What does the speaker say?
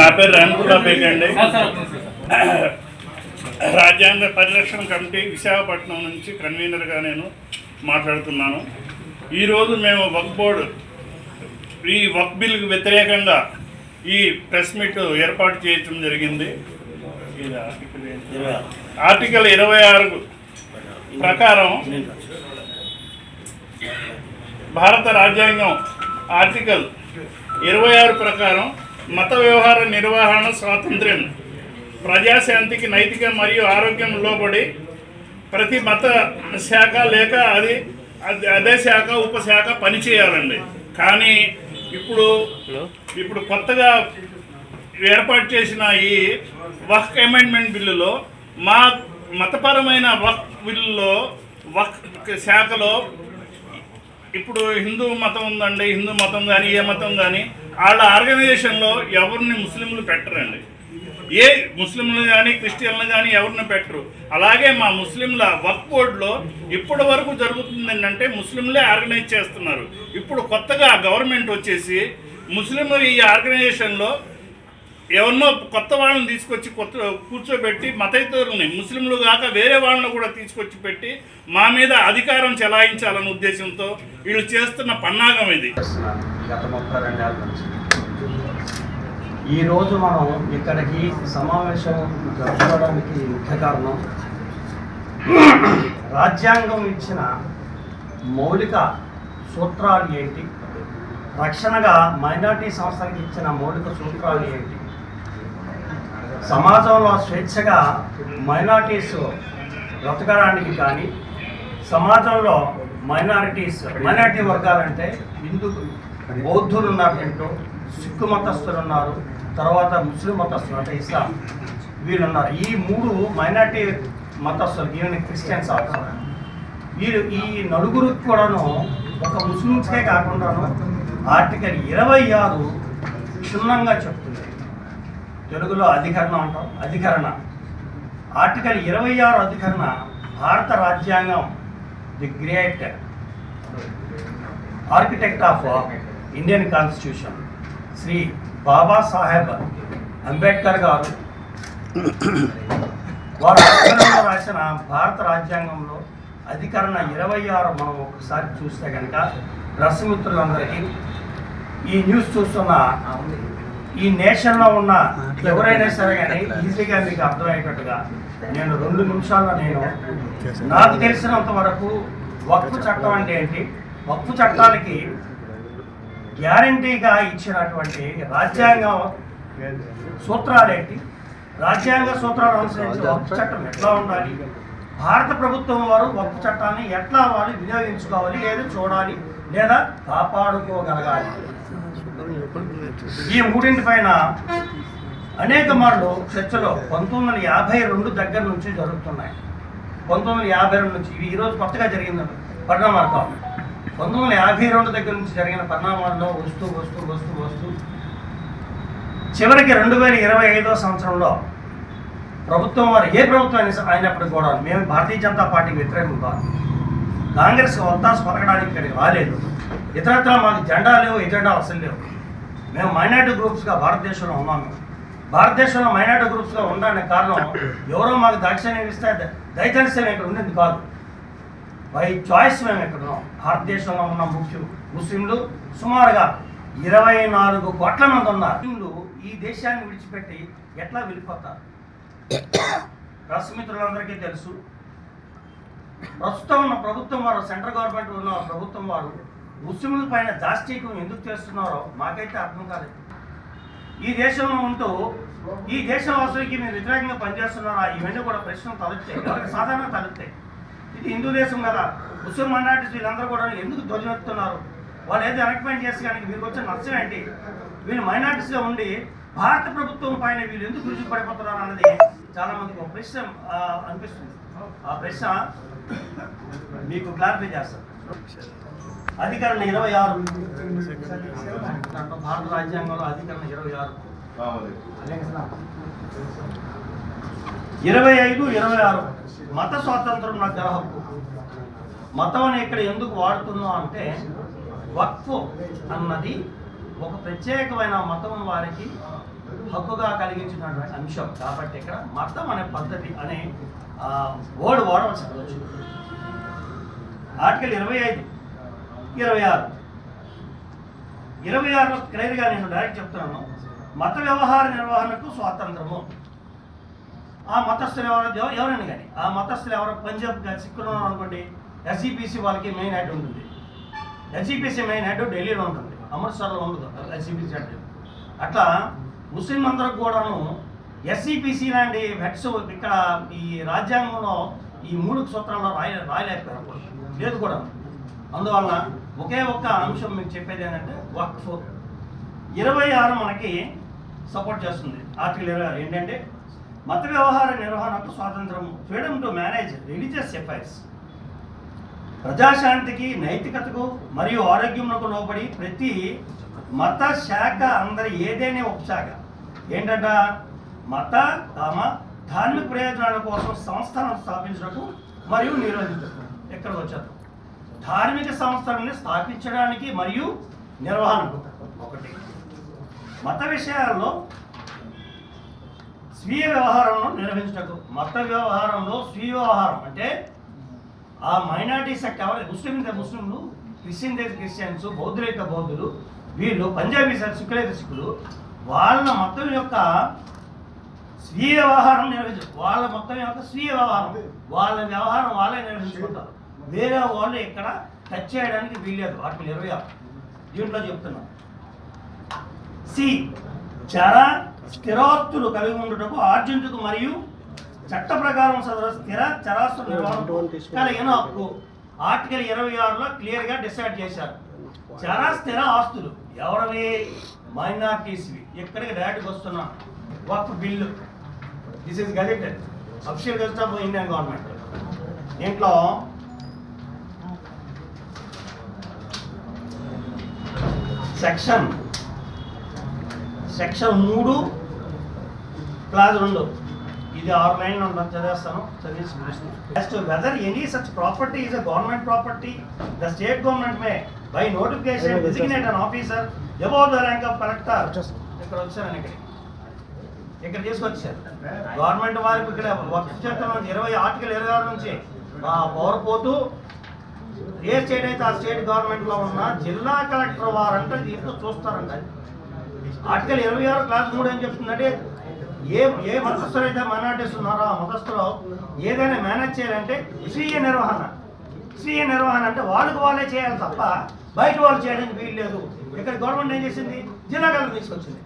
నా పేరు రణకుల్లా బేగ్ అండి. రాజ్యాంగ పరిరక్షణ కమిటీ విశాఖపట్నం నుంచి కన్వీనర్గా నేను మాట్లాడుతున్నాను. ఈరోజు మేము వక్ బోర్డు ఈ వక్ బిల్కి వ్యతిరేకంగా ఈ ప్రెస్ మీట్ ఏర్పాటు చేయటం జరిగింది? ఆర్టికల్ ఇరవై ఆరు ప్రకారం భారత రాజ్యాంగం ఆర్టికల్ ఇరవై ఆరు ప్రకారం మత వ్యవహార నిర్వహణ స్వాతంత్ర్యం ప్రజాశాంతికి నైతిక మరియు ఆరోగ్యం లోబడి ప్రతి మత శాఖ లేక అది అదే- అదే శాఖ ఉపశాఖ పనిచేయాలండి. కానీ ఇప్పుడు ఇప్పుడు కొత్తగా ఏర్పాటు చేసిన ఈ వక్ అమెండ్మెంట్ బిల్లులో మా మతపరమైన వక్ బిల్లులో వక్ శాఖలో ఇప్పుడు హిందూ మతం ఉందండి హిందూ మతం కానీ ఏ మతం కానీ వాళ్ళ ఆర్గనైజేషన్లో ఎవరిని ముస్లింలు పెట్టరండి. ఏ ముస్లింలు కానీ క్రిస్టియన్లు కానీ ఎవరిని పెట్టరు. అలాగే మా ముస్లింల వర్క్ బోర్డులో ఇప్పటి వరకు జరుగుతుంది ఏంటంటే ముస్లింలే ఆర్గనైజ్ చేస్తున్నారు. ఇప్పుడు కొత్తగా గవర్నమెంట్ వచ్చేసి ముస్లింలు ఈ ఆర్గనైజేషన్లో ఎవరినో కొత్త వాళ్ళని తీసుకొచ్చి కొత్త కూర్చోబెట్టి మతేతరుల్ని ముస్లింలు కాక వేరే వాళ్ళని కూడా తీసుకొచ్చి పెట్టి మా మీద అధికారం చెలాయించాలనే ఉద్దేశంతో వీళ్ళు చేస్తున్న పన్నాగం ఇది. చేస్తున్నాను గత ఈరోజు మనం ఇక్కడికి సమావేశం జరపడానికి ముఖ్య కారణం రాజ్యాంగం ఇచ్చిన మౌలిక సూత్రాలు ఏంటి? రక్షణగా మైనార్టీ సంస్థలకు ఇచ్చిన మౌలిక సూత్రాలు ఏంటి? సమాజంలో స్వేచ్ఛగా మైనార్టీస్ బ్రతకడానికి కానీ సమాజంలో మైనారిటీస్ మైనారిటీ వర్గాలంటే హిందూ బౌద్ధులు ఉన్నారు దీంట్లో సిక్కు మతస్థులు ఉన్నారు తర్వాత ముస్లిం మతస్థులు అంటే ఇస్లాం వీళ్ళు ఉన్నారు ఈ మూడు మైనారిటీ మతస్థులు ఈవెన్ క్రిస్టియన్స్ ఆల్సో. వీరు ఈ నలుగురికి కూడాను ఒక ముస్లిమ్స్కే కాకుండాను ఆర్టికల్ ఇరవై ఆరు క్షుణ్ణంగా చెప్తుంది. తెలుగులో అధికరణ అంటాం. అధికరణ. ఆర్టికల్ ఇరవై ఆరు అధికరణ భారత రాజ్యాంగం. The great architect of Indian constitution. Shri Babasaheb Ambedkar గారు వారు అధికరణలో రాసిన భారత రాజ్యాంగంలో అధికరణ ఇరవై ఆరు మనం ఒకసారి చూస్తే కనుక రసమిత్రులందరికీ ఈ న్యూస్ చూస్తున్న ఈ నేషన్లో ఉన్న ఎవరైనా సరే కానీ ఈజీగా మీకు అర్థమయ్యేటట్టుగా నేను రెండు నిమిషాల్లో నేను నాకు తెలిసినంత వరకు వక్ఫ్ చట్టం అంటే ఏంటి? వక్ఫ్ చట్టానికి గ్యారంటీగా ఇచ్చినటువంటి రాజ్యాంగ సూత్రాలు ఏంటి? రాజ్యాంగ సూత్రాలు అనుసరించి వక్ఫ్ చట్టం ఎట్లా ఉండాలి? భారత ప్రభుత్వం వారు వక్ఫ్ చట్టాన్ని ఎట్లా వాళ్ళు వినియోగించుకోవాలి? లేదా చూడాలి లేదా కాపాడుకోగలగాలి? ఈ మూడింటి పైన అనేక మార్లు చర్చలో పంతొమ్మిది వందల యాభై రెండు దగ్గర నుంచి జరుగుతున్నాయి. పంతొమ్మిది వందల యాభై రెండు నుంచి. ఇవి ఈరోజు కొత్తగా జరిగింది పరిణామాలు కావు పంతొమ్మిది వందల యాభై రెండు దగ్గర నుంచి జరిగిన పరిణామాల్లో వస్తూ వస్తూ వస్తూ వస్తూ చివరికి రెండు వేల ఇరవై ఐదో సంవత్సరంలో ప్రభుత్వం వారు ఏ ప్రభుత్వం అయినప్పుడు కూడా మేము భారతీయ జనతా పార్టీకి వ్యతిరేకం కాదు. కాంగ్రెస్ ఒత్తాసు పలకడానికి ఇక్కడికి రాలేదు. ఇతరత్ర మాకు జెండా లేవు ఎజెండా అసలు లేవు. మేము మైనార్టీ గ్రూప్స్గా భారతదేశంలో ఉన్నాము భారతదేశంలో మైనార్టీ గ్రూప్స్గా ఉండడానికి కారణం ఎవరో మాకు దాక్షిణ్యం ఇస్తే ద- మేము ఇక్కడ ఉండేది కాదు. బై చాయిస్ మేము ఇక్కడ ఉన్నాం. భారతదేశంలో ఉన్న ముఖ్యం ముస్లింలు సుమారుగా ఇరవై నాలుగు కోట్ల మంది ఉన్నారు. ముస్లింలు ఈ దేశాన్ని విడిచిపెట్టి ఎట్లా వెళ్ళిపోతారు? రసమిత్రులందరికీ తెలుసు. ప్రస్తుతం ఉన్న ప్రభుత్వం వారు సెంట్రల్ గవర్నమెంట్ ఉన్న ప్రభుత్వం వారు ముస్లింల పైన దాష్టీకం ఎందుకు చేస్తున్నారో మాకైతే అర్థం కాలేదు. ఈ దేశంలో ఉంటూ ఈ దేశవాసులకి మీరు వ్యతిరేకంగా పనిచేస్తున్నారా? ఇవన్నీ కూడా ప్రశ్నలు తలుపుతాయి ఎవరికి సాధారణ తలుపుతాయి ఇది హిందూ దేశం కదా. ముస్లిం మైనార్టీస్ వీళ్ళందరూ కూడా ఎందుకు ధ్వజమెత్తున్నారు వాళ్ళు ఏదో ఎనక్మెంట్ చేసి కానీ వీరికి వచ్చిన నష్టం ఏంటి? వీళ్ళు మైనార్టీస్గా ఉండి భారత ప్రభుత్వం పైన వీళ్ళు ఎందుకు విరుచుకుపడిపోతున్నారు అన్నది చాలా మందికి ఒక ప్రశ్న అనిపిస్తుంది. ఆ ప్రశ్న మీకు క్లారిఫై చేస్తాను. అధికరణ ఇరవై ఆరు. భారత రాజ్యాంగంలో అధికరణ ఇరవై ఆరు. ఇరవై ఐదు ఇరవై ఆరు. మత స్వాతంత్రం నాకు గల హక్కు మతం అని ఇక్కడ ఎందుకు వాడుతున్నాం అంటే వక్ఫ్ అన్నది ఒక ప్రత్యేకమైన మతం వారికి హక్కుగా కలిగించినటువంటి అంశం. కాబట్టి ఇక్కడ మతం అనే పద్ధతి అనే వర్డ్ వాడవలసి వచ్చింది ఆర్టికల్ ఇరవై ఐదు. ఇరవై ఆరు. ఇరవై ఆరులో క్లియర్గా నేను డైరెక్ట్ చెప్తున్నాను. మత వ్యవహార నిర్వహణకు స్వాతంత్రము. ఆ మతస్థులు ఎవరు? ఎవరైనా కానీ? ఆ మతస్థులు ఎవరు? పంజాబ్ కానీ సిక్కులు అనుకోండి ఎస్ఈపిసి వాళ్ళకి మెయిన్ హెడ్ ఉంటుంది. ఎస్ఈపిసి మెయిన్ హెడ్ ఢిల్లీలో ఉంటుంది. అమృత్సర్లో ఉండదు ఎస్ఈపిసి హెడ్ అట్లా ముస్లిం అందరికి కూడాను ఎస్సీపీసీ లాంటి హెడ్స్ ఇక్కడ ఈ రాజ్యాంగంలో ఈ మూడు సూత్రాల్లో రాయ రాయలేకపోయారు. లేదు కూడా అందువల్ల ఒకే ఒక్క అంశం మీకు చెప్పేది ఏంటంటే వక్ఫ్. ఇరవై ఆరు మనకి సపోర్ట్ చేస్తుంది. ఆర్టికల్ ఇరవై ఆరు. ఏంటంటే మత వ్యవహార నిర్వహణకు స్వాతంత్రం freedom to manage religious affairs ప్రజాశాంతికి నైతికతకు మరియు ఆరోగ్యమునకు లోబడి ప్రతి మత శాఖ అందరి ఏదైనా ఉపశాఖ ఏంటంట? మత తమ ధార్మిక ప్రయోజనాల కోసం సంస్థలను స్థాపించడం మరియు నిర్వహించడం ఎక్కడికి వచ్చారు? ధార్మిక సంస్థలని స్థాపించడానికి మరియు నిర్వహణకు ఒకటి. మత విషయాల్లో స్వీయ వ్యవహారంలో నిర్వహించటకు మత వ్యవహారంలో స్వీయ వ్యవహారం అంటే ఆ మైనార్టీ సెక్ట్ ఎవరు? ముస్లిం ముస్లింలు క్రిస్టియన్ అయితే క్రిస్టియన్స్ బౌద్ధులైతే బౌద్ధులు వీళ్ళు పంజాబీ సిక్కులైతే సిక్కులు వాళ్ళ మొత్తం యొక్క స్వీయ వ్యవహారం నిర్వహించు వాళ్ళ మొత్తం యొక్క స్వీయ వ్యవహారం. వాళ్ళ వ్యవహారం వాళ్ళే నిర్వహించుకుంటారు. వేరే వాళ్ళు ఇక్కడ టచ్ చేయడానికి వీల్లేదు. వాటిని ఇరవై ఆరు. దీంట్లో చెప్తున్నాం. సి చర స్థిరాస్తులు కలిగి ఉండుటకు ఆర్జెంటుకు మరియు చట్ట ప్రకారం సదరు స్థిర చరాస్తు నిర్వహణ కలిగిన హక్కు ఆర్టికల్ ఇరవై ఆరులో క్లియర్గా డిసైడ్ చేశారు. చర స్థిర ఆస్తులు. ఎవరివి? మైనార్టీస్వి. ఇక్కడికి డైరెక్ట్గా వస్తున్నాం. Waqf bill. This is gazetted official guest of Indian government దీంట్లో సెక్షన్. సెక్షన్ మూడు క్లాస్ రెండు. ఇది ఆరు లైన్లు ఉంటుంది చదివేస్తాను. చదివేసి whether any such property is a government property the state government may by notification designate an officer above the rank of collector ఇక్కడ వచ్చారని ఇక్కడ ఇక్కడ తీసుకొచ్చారు. గవర్నమెంట్ వారికి ఇక్కడ వర్క్ చట్టం ఇరవై ఆర్టికల్ ఇరవై ఆరు నుంచి. పవర్ పోతూ ఏ స్టేట్ అయితే ఆ స్టేట్ గవర్నమెంట్లో ఉన్న జిల్లా కలెక్టర్ వారంటే దీంట్లో చూస్తారంట ఆర్టికల్ ఇరవై ఆరు క్లాస్ మూడు ఏం చెప్తుందంటే ఏ ఏ మతస్థులు అయితే మైనార్టీస్ ఉన్నారో ఆ మతస్థులు ఏదైనా మేనేజ్ చేయాలంటే స్వీయ నిర్వహణ. స్వీయ నిర్వహణ అంటే వాళ్ళకి వాళ్ళే చేయాలి తప్ప బయట వాళ్ళు చేయడానికి వీలు లేదు ఇక్కడ గవర్నమెంట్ ఏం చేసింది? జిల్లా కలెక్టర్ తీసుకొచ్చింది.